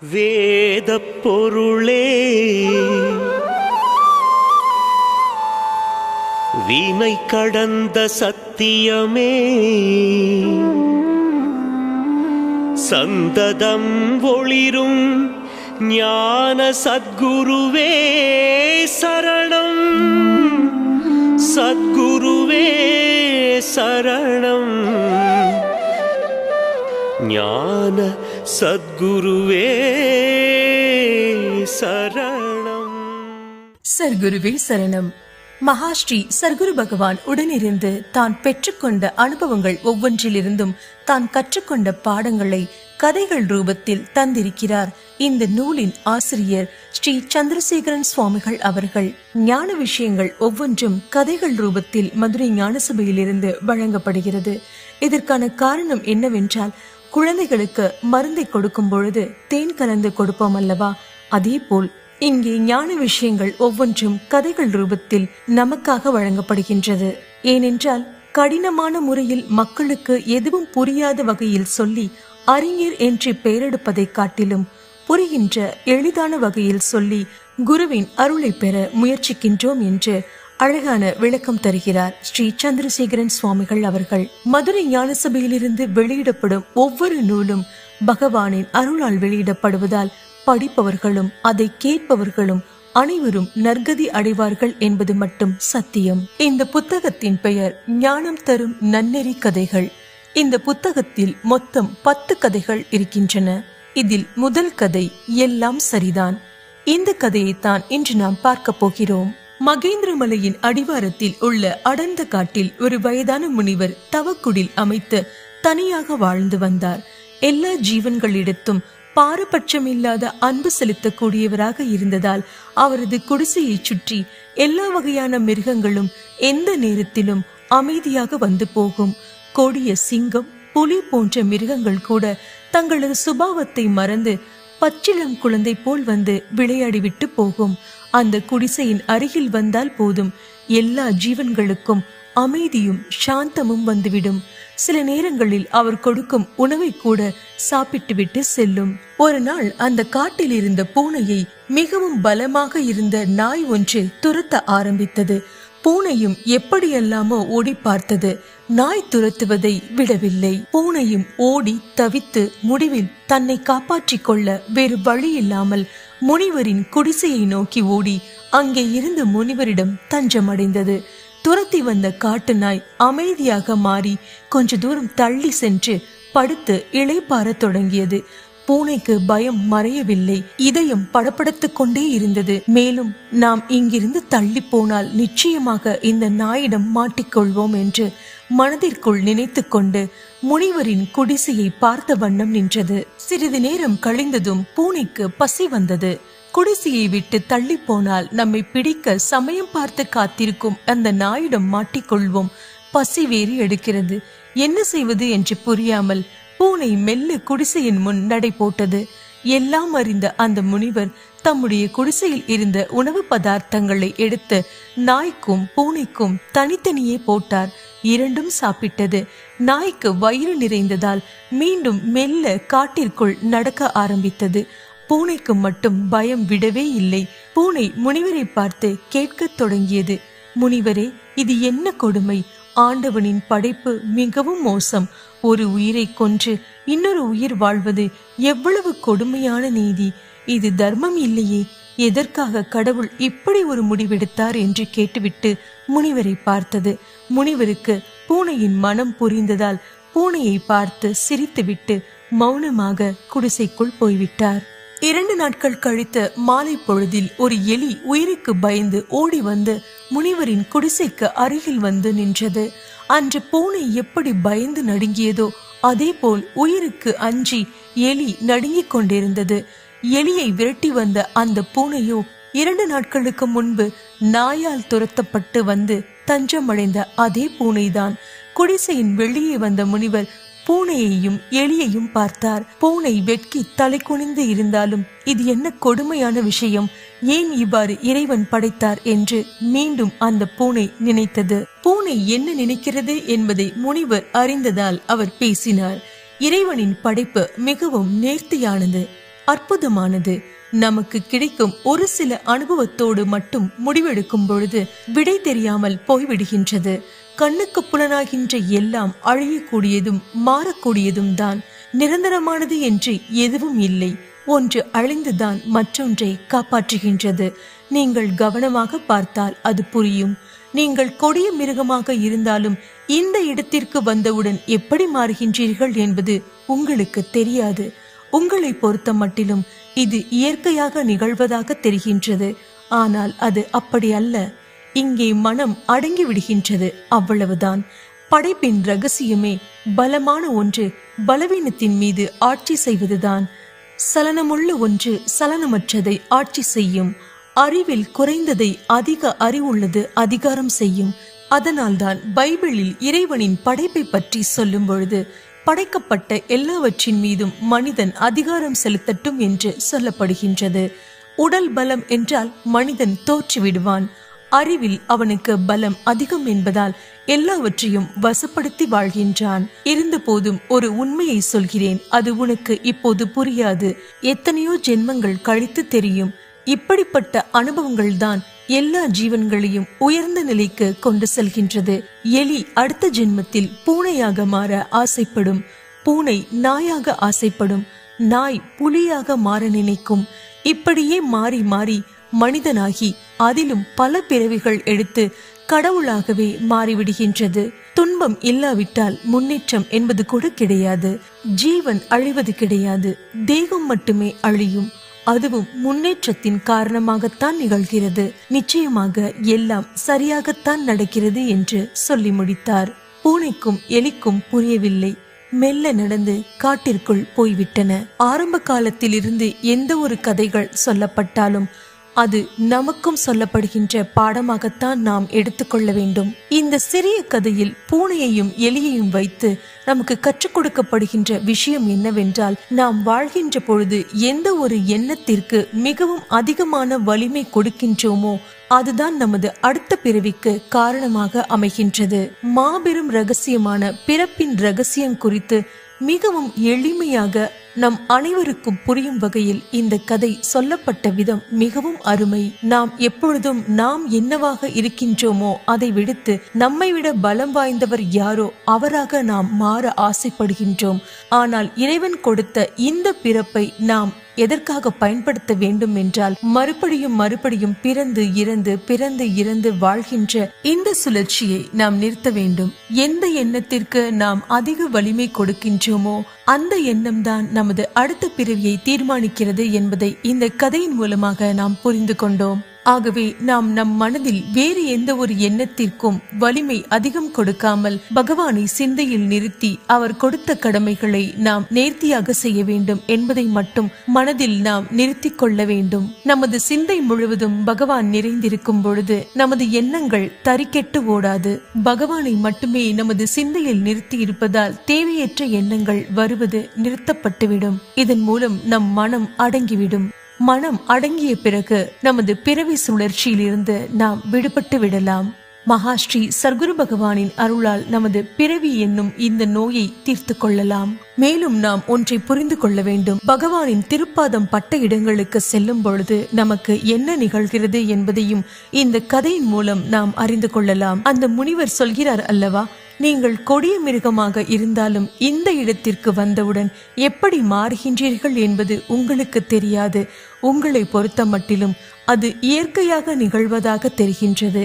வேத பொருளே வீணை கடந்த சத்தியமே. சந்ததம் ஒளிரும் ஞான சத்குருவே சரணம். சத்குருவே சரணம். ஞான சத்குருவே சரணம். சர்க்குருவே சரணம். மகாஸ்ரீ சர்க்குரு பகவான் உடனிருந்து தான் பெற்றுக்கொண்ட அனுபவங்கள் ஒவ்வொன்றிலிருந்தும் தான் கற்றுக்கொண்ட பாடங்களை கதைகள் ரூபத்தில் தந்திருக்கிறார் இந்த நூலின் ஆசிரியர் ஸ்ரீ சந்திரசேகரன் சுவாமிகள் அவர்கள். ஞான விஷயங்கள் ஒவ்வொன்றும் கதைகள் ரூபத்தில் மதுரை ஞானசபையிலிருந்து வழங்கப்படுகிறது. இதற்கான காரணம் என்னவென்றால் குழந்தைகளுக்கு மருந்தை கொடுக்கும் பொழுது தேன் கலந்து கொடுப்போம் அல்லவா? அதே போல் இங்கே ஞான விஷயங்கள் ஒவ்வொன்றும் கதைகள் ரூபத்தில் நமக்காக வழங்கப்படுகின்றது. ஏனென்றால் கடினமான முறையில் மக்களுக்கு எதுவும் புரியாத வகையில் சொல்லி அறிஞர் என்று பெயரெடுப்பதை காட்டிலும் புரிகின்ற எளிதான வகையில் சொல்லி குருவின் அருளை பெற முயற்சிக்கின்றோம் என்று அழகான விளக்கம் தருகிறார் ஸ்ரீ சந்திரசேகரன் சுவாமிகள் அவர்கள். மதுரை ஞானசபையிலிருந்து வெளியிடப்படும் ஒவ்வொரு நூலும் பகவானின் அருளால் வெளியிடப்படுவதால் படிப்பவர்களும் அதை கேட்பவர்களும் அனைவரும் நற்கதி அடைவார்கள் என்பது மட்டும் சத்தியம். இந்த புத்தகத்தின் பெயர் ஞானம் தரும் நன்னெறி கதைகள். இந்த புத்தகத்தில் மொத்தம் பத்து கதைகள் இருக்கின்றன. இதில் முதல் கதை எல்லாம் சரிதான். இந்த கதையைத்தான் இன்று நாம் பார்க்க போகிறோம். மகேந்திரமலையின் அடிவாரத்தில் உள்ள அடர்ந்த காட்டில் ஒரு வயதான முனிவர் தவக்குடில் அமைத்து தனியாக வாழ்ந்து வந்தார். எல்லா ஜீவன்களிடத்தும் பாரபட்சமில்லாத அன்பு செலுத்தக்கூடியவராக இருந்ததால் அவரது குடிசையைச் சுற்றி எல்லா வகையான மிருகங்களும் எந்த நேரத்திலும் அமைதியாக வந்து போகும். கொடிய சிங்கம் புலி போன்ற மிருகங்கள் கூட தங்களது சுபாவத்தை மறந்து பச்சிளம் குழந்தை போல் வந்து விளையாடிவிட்டு போகும். அந்த குடிசையின் அருகில் வந்தால் போதும். எல்லா ஜீவன்களுக்கும் அமைதியும் சாந்தமும் வந்துவிடும். சில நேரங்களில் அவர் கொடுக்கும் உணவை கூட சாப்பிட்டுவிட்டு செல்லும். ஒரு நாள் அந்த காட்டில் இருந்த பூனையை மிகவும் பலமாக இருந்த நாய் ஒன்று துரத்த ஆரம்பித்தது. பூனையும் எப்படியெல்லாமோ ஓடி பார்த்தது. நாய் துரத்துவதை விடவில்லை. பூனையும் ஓடி தவித்து முடிவில் தன்னை காப்பாற்றிக் கொள்ள வேறு வழி இல்லாமல் முனிவரின் குடிசையை நோக்கி ஓடி அங்கே இருந்து முனிவரிடம் தஞ்சமடைந்தது. துரத்தி வந்த காட்டு நாய் அமைதியாக மாறி கொஞ்ச தூரம் தள்ளி சென்று படுத்து இளைப்பாற தொடங்கியது. பூனைக்கு பயம் மறையவில்லை. இதயம் படபடத்துக் கொண்டே இருந்தது. மேலும் நாம் இங்கிருந்து தள்ளி போனால் நிச்சயமாக இந்த நாயிடம் மாட்டிக்கொள்வோம் என்று மனதிற்குள் நினைத்து கொண்டு முனிவரின் குடிசையை பார்த்த வண்ணம் நின்றது. சிறிது நேரம் கழிந்ததும் பூனைக்கு பசி வந்தது. குடிசையை விட்டு தள்ளி போனால் நம்மை பிடிக்க சமயம் பார்த்து காத்திருக்கும் அந்த நாயிடம் மாட்டிக்கொள்வோம் பசி வேறு எடுக்கிறது. என்ன செய்வது என்று புரியாமல் பூனை மெல்ல குடிசையின் முன் நடை போட்டது. எல்லாம் அறிந்த அந்த முனிவர் தம்முடைய குடிசையில் இருந்த உணவு பதார்த்தங்களை எடுத்து நாய்க்கும் பூனைக்கும் தனித்தனியே போட்டார். இரண்டும் சாப்பிட்டது. நாய்க்கு வயிறு நிறைந்ததால் மீண்டும் மெல்ல காட்டிற்குள் நடக்க ஆரம்பித்தது. பூனைக்கு மட்டும் பயம் விடவே இல்லை. பூனை முனிவரை பார்த்து கேட்கத் தொடங்கியது. முனிவரே இது என்ன கொடுமை? ஆண்டவனின் படைப்பு மிகவும் மோசம். ஒரு உயிரை கொன்று இன்னொரு உயிர் வாழ்வது எவ்வளவு கொடுமையான நீதி. இது தர்மம் இல்லையே. எதற்காக கடவுள் இப்படி ஒரு முடிவெடுத்தார் என்று கேட்டுவிட்டு முனிவரை பார்த்தது. முனிவருக்கு பூனையின் மனம் புரிந்ததால் பூனையை பார்த்து சிரித்துவிட்டு மௌனமாக குடிசைக்குள் போய்விட்டார். இரண்டு நாட்கள் கழித்த மாலை பொழுதில் ஒரு எலி உயிருக்கு பயந்து ஓடி வந்து முனிவரின் குடிசைக்கு அருகில் வந்து நின்றது. அன்று பூனை எப்படி பயந்து நடுங்கியதோ அதேபோல் உயிருக்கு அஞ்சி எலி நடுங்கிக் கொண்டிருந்தது. எலியை விரட்டி வந்த அந்த பூனையோ இரண்டு நாட்களுக்கு முன்பு நாயால் துரத்தப்பட்டு வந்து தஞ்சமடைந்த அதே பூனைதான். குடிசையின் வெளியே வந்த முனிவர் பூனையையும் எலியையும் பார்த்தார். பூனை வெட்கி தலை குனிந்து இருந்தாலும் இது என்ன கொடுமையான விஷயம்? ஏன் இவ்வாறு இறைவன் படைத்தார் என்று மீண்டும் அந்த பூனை நினைத்தது. பூனை என்ன நினைக்கிறது என்பதை முனிவர் அறிந்ததால் அவர் பேசினார். இறைவனின் படைப்பு மிகவும் நேர்த்தியானது அற்புதமானது. நமக்கு கிடைக்கும் ஒரு சில அனுபவத்தோடு மட்டும் முடிவெடுக்கும் பொழுது விடை தெரியாமல் போய்விடுகின்றது. கண்ணுக்கு புலனாகின்ற எல்லாம் அழியக்கூடியதும் மாறக்கூடியதும் தான். நிரந்தரமானது என்று எதுவும் இல்லை. ஒன்று அழிந்துதான் மற்றொன்றை காப்பாற்றுகின்றது. நீங்கள் கவனமாக பார்த்தால் அது புரியும். நீங்கள் கொடிய மிருகமாக இருந்தாலும் இந்த இடத்திற்கு வந்தவுடன் எப்படி மாறுகின்றீர்கள் என்பது உங்களுக்கு தெரியாது. உங்களை பொறுத்த மட்டிலும் இது இயற்கையாக நிகழ்வதாக தெரிகின்றது. ஆனால் அது அப்படி அல்ல. இங்கே மனம் அடங்கி விடுகின்றது. அவ்வளவுதான். படைப்பின் ரகசியமே பலமான ஒன்று பலவீனத்தின் மீது ஆட்சி செய்வதுதான். சலனமுள்ள ஒன்று சலனமற்றதை ஆட்சி செய்யும். அறிவில் குறைந்ததை அதிக அறிவுள்ளது அதிகாரம் செய்யும். அதனால்தான் பைபிளில் இறைவனின் படைப்பை பற்றி சொல்லும் பொழுது படைக்கப்பட்ட எல்லாவற்றின் மீதும் மனிதன் அதிகாரம் செலுத்தட்டும் என்று சொல்லப்படுகின்றது. உடல் பலம் என்றால் மனிதன் தோற்றுவிடுவான். அறிவில் அவனுக்கு பலம் அதிகம் என்பதால் எல்லாவற்றையும் வசப்படுத்தி வாழ்கின்றான். இருந்த போதும் ஒரு உண்மையை சொல்கிறேன் அது உனக்கு இப்போது புரியாது. எத்தனையோ ஜென்மங்கள் கழித்து தெரியும். இப்படிப்பட்ட அனுபவங்கள் தான் எல்லா ஜீவன்களையும் உயர்ந்த நிலைக்கு கொண்டு செல்கின்றது. எலி அடுத்த ஜென்மத்தில் பூனையாக மாற ஆசைப்படும். பூனை நாயாக ஆசைப்படும். நாய் புலியாக மாற நினைக்கும். இப்படியே மாறி மாறி மனிதனாகி அதிலும் பல பிறவிகள் எடுத்து கடவுளாகவே மாறிவிடுகின்றது. துன்பம் இல்லாவிட்டால் முன்னேற்றம் என்பது கூட கிடையாது. ஜீவன் அழிவது கிடையாது. தேகம் மட்டுமே அழியும். அதுவும் முன்னேற்றத்தின் காரணமாகத்தான் நிகழ்கிறது. நிச்சயமாக எல்லாம் சரியாகத்தான் நடக்கிறது என்று சொல்லி முடித்தார். பூனைக்கும் எலிக்கும் புரியவில்லை. மெல்ல நடந்து காட்டிற்குள் போய்விட்டன. ஆரம்ப காலத்திலிருந்து எந்த ஒரு கதைகள் சொல்லப்பட்டாலும் அது நமக்கும் சொல்லப்படுகின்ற பாடமாகத்தான் நாம் எடுத்துக்கொள்ள வேண்டும். இந்த சிறிய கதையில் பூனையையும் எலியையும் வைத்து நமக்கு கற்றுக் கொடுக்கப்படுகின்ற விஷயம் என்னவென்றால் நாம் வாழ்கின்ற பொழுது எந்த ஒரு எண்ணத்திற்கு மிகவும் அதிகமான வலிமை கொடுக்கின்றோமோ அதுதான் நமது அடுத்த பிறவிக்கு காரணமாக அமைகின்றது. மாபெரும் ரகசியமான பிறப்பின் ரகசியம் குறித்து மிகவும் எளிமையாக நம் அனைவருக்கும் புரியும் வகையில் இந்த கதை சொல்லப்பட்ட விதம் மிகவும் அருமை. நாம் எப்பொழுதும் நாம் என்னவாக இருக்கின்றோமோ அதை விடுத்து நம்மை விட பலம் வாய்ந்தவர் யாரோ அவராக நாம் மாற ஆசைப்படுகின்றோம். ஆனால் இறைவன் கொடுத்த இந்த பிறப்பை நாம் எதற்காக பயன்படுத்த வேண்டும் என்றால் மறுபடியும் மறுபடியும் பிறந்து இறந்து பிறந்து இறந்து வாழ்கின்ற இந்த சுழற்சியை நாம் நிறுத்த வேண்டும். எந்த எண்ணத்திற்கு நாம் அதிக வலிமை கொடுக்கின்றோமோ அந்த எண்ணம் தான் நமது அடுத்த பிறவியை தீர்மானிக்கிறது என்பதை இந்த கதையின் மூலமாக நாம் புரிந்து கொண்டோம். ஆகவே நாம் நம் மனதில் வேறு எந்த ஒரு எண்ணத்திற்கும் வலிமை அதிகம் கொடுக்காமல் பகவானை சிந்தையில் நிறுத்தி அவர் கொடுத்த கடமைகளை நாம் நேர்த்தியாக செய்ய வேண்டும் என்பதை மட்டும் மனதில் நாம் நிறுத்தி கொள்ள வேண்டும். நமது சிந்தை முழுவதும் பகவான் நிறைந்திருக்கும் பொழுது நமது எண்ணங்கள் தறிக்கெட்டு ஓடாது. பகவானை மட்டுமே நமது சிந்தையில் நிறுத்தி இருப்பதால் தேவையற்ற எண்ணங்கள் வருவது நிறுத்தப்பட்டுவிடும். இதன் மூலம் நம் மனம் அடங்கிவிடும். மனம் அடங்கிய பிறகு நமது பிறவி சுழற்சியிலிருந்து நாம் விடுபட்டு விடலாம். மகாஸ்ரீ சர்க்குரு பகவானின் அருளால் நமது பிறவி என்னும் இந்த நோயை தீர்த்து கொள்ளலாம். மேலும் நாம் ஒன்றை புரிந்து கொள்ள வேண்டும். பகவானின் திருப்பாதம் பட்ட இடங்களுக்கு செல்லும் பொழுது நமக்கு என்ன நிகழ்கிறது என்பதையும் இந்த கதையின் மூலம் நாம் அறிந்து கொள்ளலாம். அந்த முனிவர் சொல்கிறார் அல்லவா? நீங்கள் கொடிய மிருகமாக இருந்தாலும் இந்த இடத்திற்கு வந்தவுடன் எப்படி மாறுகின்றீர்கள் என்பது உங்களுக்கு தெரியாது. உங்களை பொறுத்த மட்டிலும் அது இயற்கையாக நிகழ்வதாக தெரிகின்றது.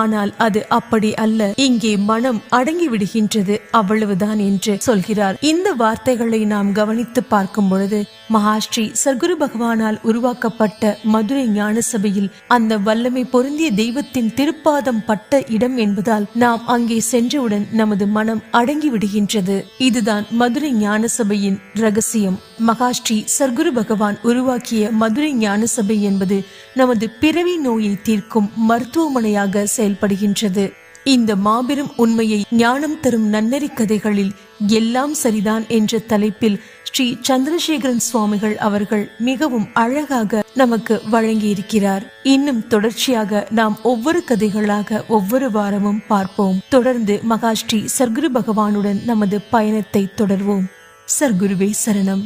ஆனால் அது அப்படி அல்ல. இங்கே மனம் அடங்கி விடுகின்றது அவ்வளவுதான் என்று சொல்கிறார். இந்த வார்த்தைகளை நாம் கவனித்து பார்க்கும் பொழுது மகாஸ்ரீ சர்க்குரு பகவானால் உருவாக்கப்பட்ட மதுரை ஞான சபையில் அந்த வல்லமை பொருந்திய தெய்வத்தின் திருப்பாதம் பட்ட இடம் என்பதால் நாம் அங்கே சென்றவுடன் நமது மனம் அடங்கி விடுகின்றது இதுதான் மதுரை ஞான சபையின் ரகசியம். மகாஸ்ரீ சர்க்குரு பகவான் உருவாக்கிய மதுரை ஞான சபை என்பது நமது பிறவி நோயை தீர்க்கும் மருத்துவமனையாக செயல்படுகின்றது. இந்த மாபெரும் உண்மையை ஞானம் தரும் நன்னெறி கதைகளில் எல்லாம் சரிதான் என்ற தலைப்பில் ஸ்ரீ சந்திரசேகரன் சுவாமிகள் அவர்கள் மிகவும் அழகாக நமக்கு வழங்கியிருக்கிறார். இன்னும் தொடர்ச்சியாக நாம் ஒவ்வொரு கதைகளாக ஒவ்வொரு வாரமும் பார்ப்போம். தொடர்ந்து மகாஸ்ரீ சர்க்குரு பகவானுடன் நமது பயணத்தை தொடர்வோம். சர்க்குருவே சரணம்.